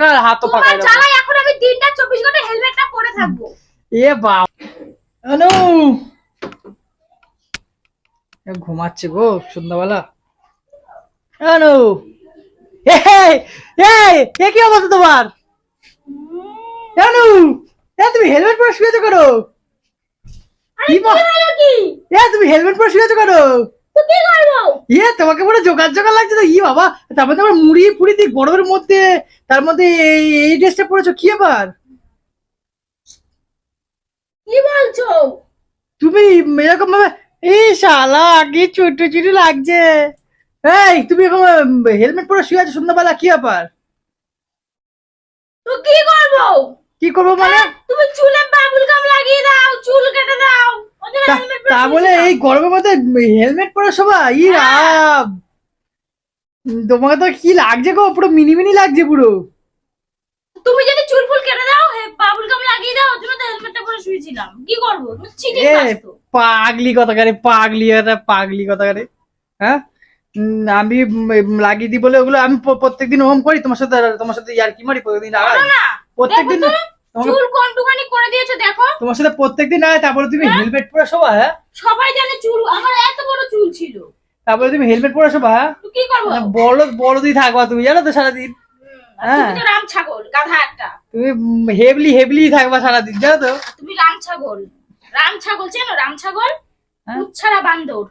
ফাঁকা আর হাতও ফাঁকা তোমার। জ্বালায় এখন আমি দিনটা চব্বিশ ঘণ্টা হেলমেটটা পরে থাকব। এ বাপ। ঘুমাচ্ছে গো সন্ধ্যাবেলা। এ কি অবস্থা তোমার? তুমি হেলমেট পরে শুয়েছো কেন? আরে কি তুমি হেলমেট পরে শুয়েছো তো কি করব? ইয়ে তোমাকে পুরো জোগাড় জোগাড় লাগছে তো। ই বাবা মুড়ি ফুড়ি দিয়ে গরমের মধ্যে তার মধ্যে এই এই ড্রেসটা পরেছো কি আবার কি বলছো? তুমি এরকম ভাবে এই শালা কি ছোট ছোট লাগছে। এই তুমি এখন হেলমেট পরে শুয়ে আছো সন্ধ্যাবেলা কি ব্যাপার? তো কি করব? কি করব মানে? হ্যাঁ, তুমি চুলে বাবুল গাম লাগিয়ে দাও চুল কেটে দাও ওদের তা- বলে এই গরমের মধ্যে হেলমেট পরে সবাই ই রাম। তোমাকে তো কি লাগছে গো পুরো মিনি মিনি লাগছে পুরো। তুমি যদি চুল ফুল কেটে দাও বাবুল গাম লাগিয়ে দাও ওর জন্য তো হেলমেটটা পরে শুয়েছিলাম। কি করব? তুমি চিটিং এ বাজ তো। পাগলি কথাকারে পাগলি পাগলি কথাকারে হ্যাঁ? আমি লাগিয়ে দিই বলে ওগুলো আমি প্রত্যেকদিন হোম করি তোমার সাথে তোমার সাথে ইয়ার কি মারি প্রত্যেকদিন লাগাই প্রত্যেকদিন চুল কোনটুখানি করে দিয়েছ দেখো। তোমার সাথে প্রত্যেকদিন আয় তারপরে তুমি হেলমেট পরে শোভা হ্যাঁ? সবাই জানে চুল আমার এত বড় চুল ছিল। তারপরে তুমি হেলমেট পরে শোভা হ্যাঁ? কি করব? বড় বড়দিন থাকবা তুমি জানো তো সারাদিন। হ্যাঁ। তুমি তো রাম ছাগল গাধা একটা। তুমি হেভলি হেভলি থাকবা সারাদিন জানো তো। তুমি রাম ছাগল। রাম ছাগল চেনো? রাম ছাগল হ্যাঁ। উচ্ছারা বান্দর।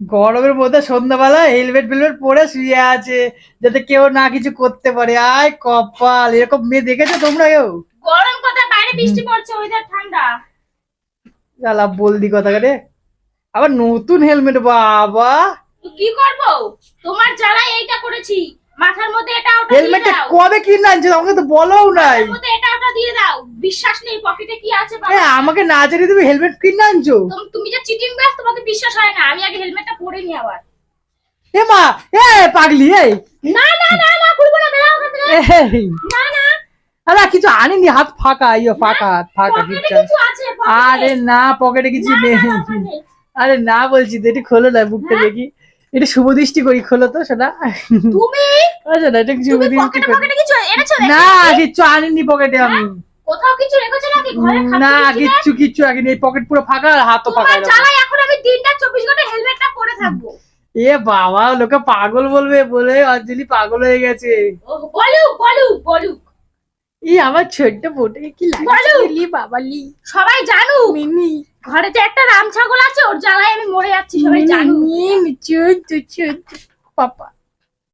গরমের মধ্যে সন্ধ্যাবেলা হেলমেট ফেলমেট পরে শুয়ে আছে যাতে কেউ না কিছু করতে পারে। আয় কপাল এরকম মেয়ে দেখেছ তোমরা কেউ? গরম কথা বাইরে বৃষ্টি পড়ছে ওয়েদার ঠান্ডা। বলদি কথা রে। আবার নতুন হেলমেট বাবা। কি করব? তোমার জ্বালায় এইটা করেছি। মাথার মধ্যে এটা ওটা হেলমেটটা কবে কিনে আনছো আমাকে তো বলোও নাই। মধ্যে এটা ওটা দিয়ে দাও। বিশ্বাস নেই পকেটে কি আছে বাবা। আমাকে না জানিয়ে তুমি হেলমেট কিনে আনছো? তুমি যে চিটিং ব্যাস তোমাকে বিশ্বাস হয় না। আমি আগে হেলমেটটা পরে নি আবার। এ মা এ পাগলি এই। না না না না খুলবো না বেরাও না আরে কিছু আনিনি হাত ফাঁকা ইয়ে ফাঁকা হাত ফাঁকা কিচ্ছু। আরে না পকেটে কিছু নেই। আরে না বলছি তো এটি খোলো না বুকটা দেখি। এটা শুভ দৃষ্টি করি খোলো তো সেটা। তুমি? আচ্ছা না এটা শুভ দৃষ্টি করি? না কিচ্ছু আনিনি পকেটে আমি। কোথাও কিছু রেখেছো নাকি? ঘরে না কিচ্ছু কিচ্ছু আগে পকেট পুরো ফাঁকা আর হাতও ফাঁকা তোমার এখন আমি দিনটা চব্বিশ ঘণ্টা হেলমেটটা পরে থাকব। এ বাবা লোকে পাগল বলবে বলে অঞ্জলি পাগল হয়ে গেছে। ও, বলুক বলুক বলুক ই আমার ছোট্ট বোটে কি বলো। লাগছে লি বাবা লি। সবাই জানু। মিনি ঘরে যে একটা রাম ছাগল আছে ওর জ্বালায় আমি মরে যাচ্ছি সবাই জানু। ছোট্ট ছোট্ট পাপা।